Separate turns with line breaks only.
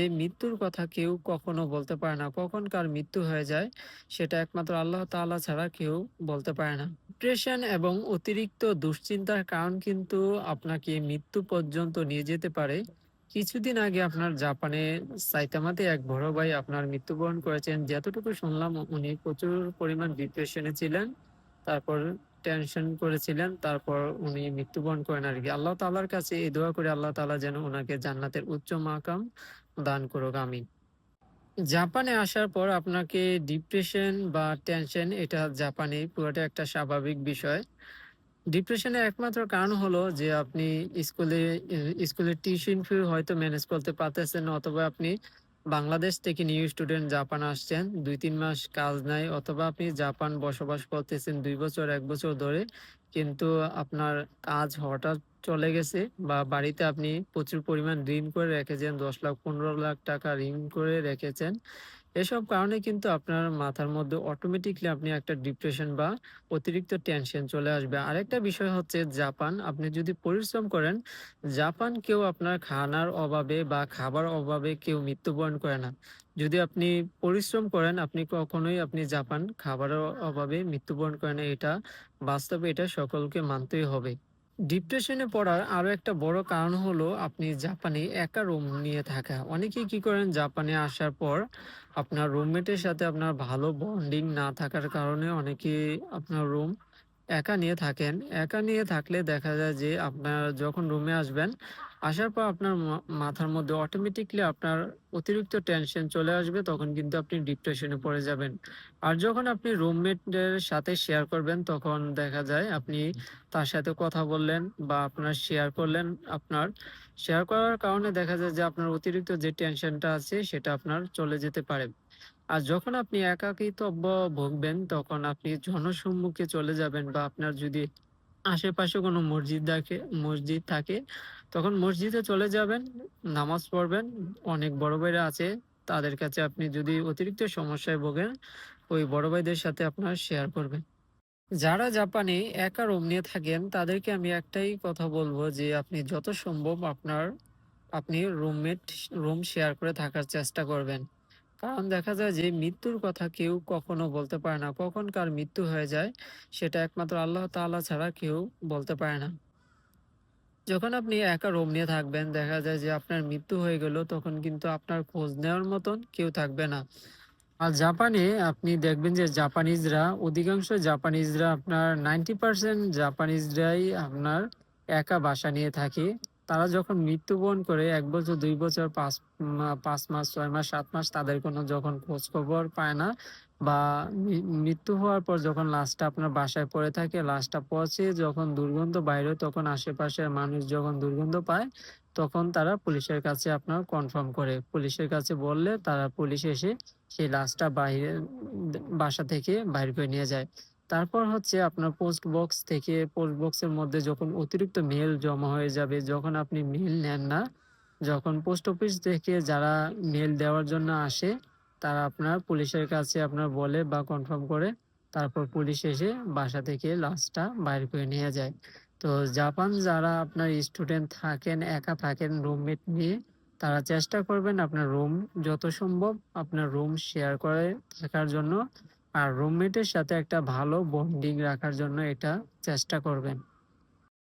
এই মৃত্যুর কথা কেউ কখনো বলতে পারে না। কখন কার মৃত্যু হয়ে যায়, সেটা একমাত্র আল্লাহ তাআলা ছাড়া কেউ বলতে পারে না। ডিপ্রেশন এবং অতিরিক্ত দুশ্চিন্তার কারণ কিন্তু আপনাকে মৃত্যু পর্যন্ত নিয়ে যেতে পারে। কিছুদিন আগে আপনার জাপানে সাইতামাতে এক বড় ভাই আপনার মৃত্যুবরণ করেছেন। যতটুকু শুনলাম, উনি প্রচুর পরিমাণ ডিপ্রেশনে ছিলেন। তারপর টেনশন করেছিলেন। তারপর উনি মৃত্যুবরণ করেন আর কি আল্লাহ তাআলার কাছে এই দোয়া করে আল্লাহ তাআলা যেন উনাকে জান্নাতের উচ্চ মাকাম দান করুক, আমিন। জাপানে আসার পর আপনাকে ডিপ্রেশন বা টেনশন, এটা জাপানে পুরোটা একটা স্বাভাবিক বিষয়। ডিপ্রেশনের একমাত্র কারণ হলো যে আপনি স্কুলে, স্কুলের টিউশন ফি হয়তো ম্যানেজ করতে পারতেছেন, অথবা আপনি বাংলাদেশ থেকে নিউ স্টুডেন্ট জাপান আসছেন। ২-৩ মাস কাজ নাই, অথবা আপনি জাপান বসবাস করতেছেন দুই বছর, এক বছর ধরে। কিন্তু আপনার কাজ হঠাৎ চলে গেছে বা বাড়িতে আপনি প্রচুর পরিমাণ ঋণ করে রেখেছেন ১০ লাখ ১৫ লাখ টাকা ঋণ করে রেখেছেন। এসব কারণে কিন্তু আপনার মাথার মধ্যে অটোমেটিকলি আপনি একটা ডিপ্রেশন বা অতিরিক্ত টেনশন চলে আসবে। আরেকটা বিষয় হচ্ছে জাপান, আপনি যদি পরিশ্রম করেন, জাপান কেউ আপনার খানার অভাবে বা খাবার অভাবে কেউ মৃত্যুবরণ করে না। যদি আপনি পরিশ্রম করেন আপনি কখনোই আপনি জাপান খাবারের অভাবে মৃত্যুবরণ করে না। এটা বাস্তবে এটা সকলকে মানতেই হবে। ডিপ্রেশনে পড়ার আরও একটা বড় কারণ হলো আপনি জাপানে একা রুম নিয়ে থাকা। অনেকেই কি করেন, জাপানে আসার পর আপনার রুমমেটের সাথে আপনার ভালো বন্ডিং না থাকার কারণে অনেকে আপনার রুম একা নিয়ে থাকেন। একা নিয়ে থাকলে দেখা যায় যে আপনার যখন রুমে আসবেন, আসার পর আপনার মাথার মধ্যে অটোমেটিক্যালি আপনার অতিরিক্ত টেনশন চলে আসবে তখন কিন্তু আপনি ডিপ্রেশনে পড়ে যাবেন। আর যখন আপনি রুমমেটদের সাথে শেয়ার করবেন তখন দেখা যায় আপনি তার সাথে কথা বললেন বা আপনার শেয়ার করলেন আপনার শেয়ার করার কারণে দেখা যায় যে আপনার অতিরিক্ত যে টেনশনটা আছে সেটা আপনার চলে যেতে পারে। আর যখন আপনি একাকিত্ব ভুগবেন তখন আপনি জনসম্মুখে চলে যাবেন বা আপনার যদি আশেপাশে কোনো মসজিদ থাকে মসজিদ থাকে তখন মসজিদে চলে যাবেন, নামাজ পড়বেন। অনেক বড় ভাইরা আছে তাদের কাছে আপনি যদি অতিরিক্ত সমস্যায় ভোগেন, ওই বড় ভাইদের সাথে আপনার শেয়ার করবেন। যারা জাপানে একা রুম নিয়ে থাকেন তাদেরকে আমি একটাই কথা বলব যে আপনি যত সম্ভব আপনার আপনি রুমমেট রুম শেয়ার করে থাকার চেষ্টা করবেন। কারণ দেখা যায় যে মৃত্যুর কথা কেউ কখনো বলতে পারে না। কখন কার মৃত্যু হয়ে যায়, সেটা একমাত্র আল্লাহ তাআলা ছাড়া কেউ বলতে পারে না। যখন আপনি একা রোম নিয়ে থাকবেন, দেখা যায় যে আপনার মৃত্যু হয়ে গেল, তখন কিন্তু আপনার খোঁজ নেওয়ার মতন কেউ থাকবে না। আর জাপানে আপনি দেখবেন যে জাপানিজরা, অধিকাংশ জাপানিজরা আপনার 90% জাপানিজরাই আপনার একা বাসা নিয়ে থাকে। তারা যখন মৃত্যুবরণ করে এক বছর, দুই বছর, পাঁচ ৫ মাস, ছয় মাস, সাত মাস তাদের কোনো যখন খোঁজ খবর পায় না বা মৃত্যু হওয়ার পর যখন লাশটা আপনার বাসায় পড়ে থাকে, লাশটা পচে যখন দুর্গন্ধ বাইরে তখন আশেপাশের মানুষ যখন দুর্গন্ধ পায় তখন তারা পুলিশের কাছে আপনার কনফার্ম করে। পুলিশের কাছে বললে তারা পুলিশ এসে সেই লাশটা বাইরে বাসা থেকে বাহির করে নিয়ে যায়। তারপর হচ্ছে আপনার পোস্ট বক্স থেকে পোস্ট বক্সের মধ্যে যখন অতিরিক্ত মেল জমা হয়ে যাবে, যখন আপনি মেল নেন না, যখন পোস্ট অফিস থেকে যারা মেল দেওয়ার জন্য আসে, তারা আপনার পুলিশের কাছে আপনার বলে বা কনফার্ম করে, তারপর পুলিশ এসে বাসা থেকে লাশটা বাইর করে নিয়ে যায়। তো জাপান যারা আপনার স্টুডেন্ট থাকেন, একা থাকেন রুমমেট নিয়ে, তারা চেষ্টা করবেন আপনার রুম যত সম্ভব আপনার রুম শেয়ার করে থাকার জন্য। আর রুমমেটের সাথে একটা ভালো বন্ডিং রাখার জন্য এটা চেষ্টা করবেন।